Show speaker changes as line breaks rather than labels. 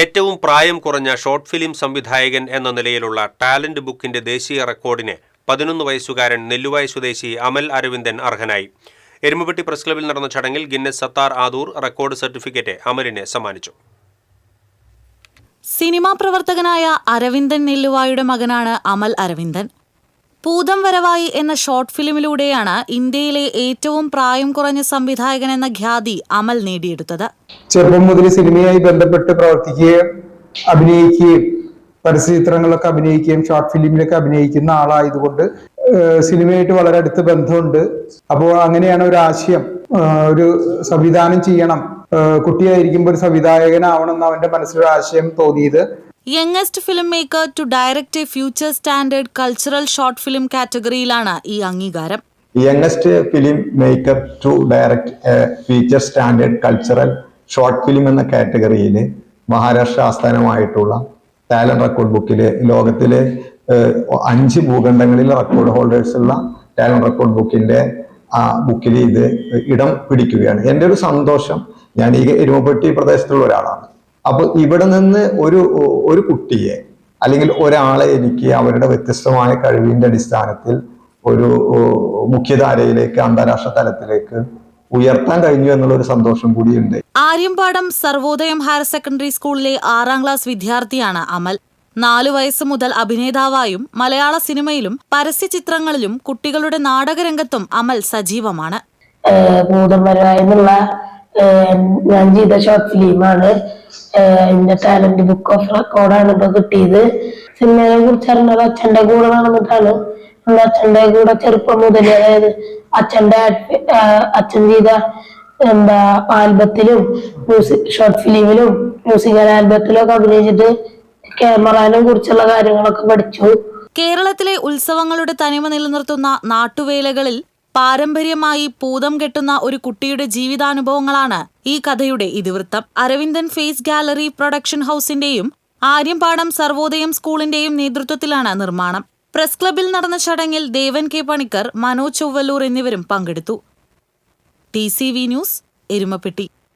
ഏറ്റവും പ്രായം കുറഞ്ഞ ഷോർട്ട് ഫിലിം സംവിധായകൻ എന്ന നിലയിലുള്ള ടാലന്റ് ബുക്കിന്റെ ദേശീയ റെക്കോർഡിന് പതിനൊന്ന് വയസ്സുകാരൻ നെല്ലുവായ സ്വദേശി അമൽ അരവിന്ദൻ അർഹനായി. എരുമപ്പെട്ടി പ്രസ് ക്ലബിൽ നടന്ന ചടങ്ങിൽ Guinness Sathar Adoor record certificate അമലിന് സമ്മാനിച്ചു.
സിനിമാ പ്രവർത്തകനായ അരവിന്ദൻ നെല്ലുവായുടെ മകനാണ് അമൽ അരവിന്ദൻ. പൂതം വരവായി എന്ന ഷോർട്ട് ഫിലിമിലൂടെയാണ് ഇന്ത്യയിലെ ഏറ്റവും പ്രായം കുറഞ്ഞ സംവിധായകൻ എന്ന ഖ്യാതി അമൽ നേടിയെടുത്തത്.
ചെറുപ്പം മുതൽ സിനിമയായി ബന്ധപ്പെട്ട് പ്രവർത്തിക്കുകയും അഭിനയിക്കുകയും പരസ്യചിത്രങ്ങളിലൊക്കെ അഭിനയിക്കുകയും ഷോർട്ട് ഫിലിമിലൊക്കെ അഭിനയിക്കുന്ന ആളായതുകൊണ്ട് സിനിമയായിട്ട് വളരെ അടുത്ത് ബന്ധമുണ്ട്. അപ്പോൾ അങ്ങനെയാണ് ഒരു ആശയം ഒരു സംവിധാനം ചെയ്യണം. കുട്ടിയായിരിക്കുമ്പോൾ ഒരു സംവിധായകനാവണം എന്ന് അവന്റെ മനസ്സിലൊരു ആശയം തോന്നിയത്.
Youngest film maker to direct a feature standard cultural short film കാറ്റഗറിയിലാണ് ഈ അംഗീകാരം.
Youngest film maker to direct feature standard cultural short film എന്ന കാറ്റഗറിയിൽ മഹാരാഷ്ട്ര ആസ്ഥാനമായിട്ടുള്ള ടാലന്റ് റെക്കോർഡ് ബുക്കിൽ ലോകത്തിലെ അഞ്ച് ഭൂഖണ്ഡങ്ങളിൽ റെക്കോർഡ് ഹോൾഡേഴ്സ് ഉള്ള ടാലന്റ് റെക്കോർഡ് ബുക്കിന്റെ ആ ബുക്കിൽ ഇത് ഇടം പിടിക്കുകയാണ്. എന്റെ ഒരു സന്തോഷം ഞാൻ ഈ എരുമപ്പെട്ടി പ്രദേശത്തുള്ള ഒരാളാണ്. അപ്പൊ ഇവിടെ നിന്ന് ഒരു ഒരു കുട്ടിയെ അല്ലെങ്കിൽ ഒരാളെ എനിക്ക് അവരുടെ വ്യത്യസ്തമായ കഴിവിന്റെ അടിസ്ഥാനത്തിൽ ഒരു മുഖ്യധാരയിലേക്ക് അന്താരാഷ്ട്ര തലത്തിലേക്ക് ഉയർത്താൻ കഴിഞ്ഞു എന്നുള്ള ഒരു സന്തോഷം കൂടിയുണ്ട്.
ആര്യമ്പാടം സർവോദയം ഹയർ സെക്കൻഡറി സ്കൂളിലെ ആറാം ക്ലാസ് വിദ്യാർത്ഥിയാണ് അമൽ. നാലു വയസ്സ് മുതൽ അഭിനേതാവായും മലയാള സിനിമയിലും പരസ്യ ചിത്രങ്ങളിലും കുട്ടികളുടെ നാടകരംഗത്തും അമൽ സജീവമാണ്.
ഭൂതം വരവായി എന്നുള്ള ഏഹ് ഞാൻ ചെയ്ത ഷോർട്ട് ഫിലിമാണ് എന്റെ ടാലന്റ് ബുക്ക് ഓഫ് റെക്കോർഡാണ് ഇപ്പൊ കിട്ടിയത്. സിനിമയെ കുറിച്ച് അറിഞ്ഞത് അച്ഛന്റെ കൂടെ നടന്നിട്ടാണ്. അച്ഛന്റെ കൂടെ ചെറുപ്പം മുതൽ അതായത് അച്ഛന്റെ അച്ഛൻ ചെയ്ത എന്താ ആൽബത്തിലും മ്യൂസിക് ഷോർട്ട് ഫിലിമിലും മ്യൂസിക്കൽ ആൽബത്തിലും ഒക്കെ അഭിനയിച്ചിട്ട് ക്യാമറാനെ കുറിച്ചുള്ള കാര്യങ്ങളൊക്കെ പഠിച്ചു.
കേരളത്തിലെ ഉത്സവങ്ങളുടെ തനിമ നിലനിർത്തുന്ന നാട്ടുവേലകളിൽ പാരമ്പര്യമായി പൂതം കെട്ടുന്ന ഒരു കുട്ടിയുടെ ജീവിതാനുഭവങ്ങളാണ് ഈ കഥയുടെ ഇതിവൃത്തം. അരവിന്ദൻ ഫേസ് ഗാലറി പ്രൊഡക്ഷൻ ഹൌസിന്റെയും ആര്യമ്പാടം സർവോദയം സ്കൂളിന്റെയും നേതൃത്വത്തിലാണ് നിർമ്മാണം. പ്രസ് ക്ലബിൽ നടന്ന ചടങ്ങിൽ ദേവൻ കെ പണിക്കർ മനോജ് ചൊവ്വല്ലൂർ എന്നിവരും പങ്കെടുത്തു. T C V news Erumapetty.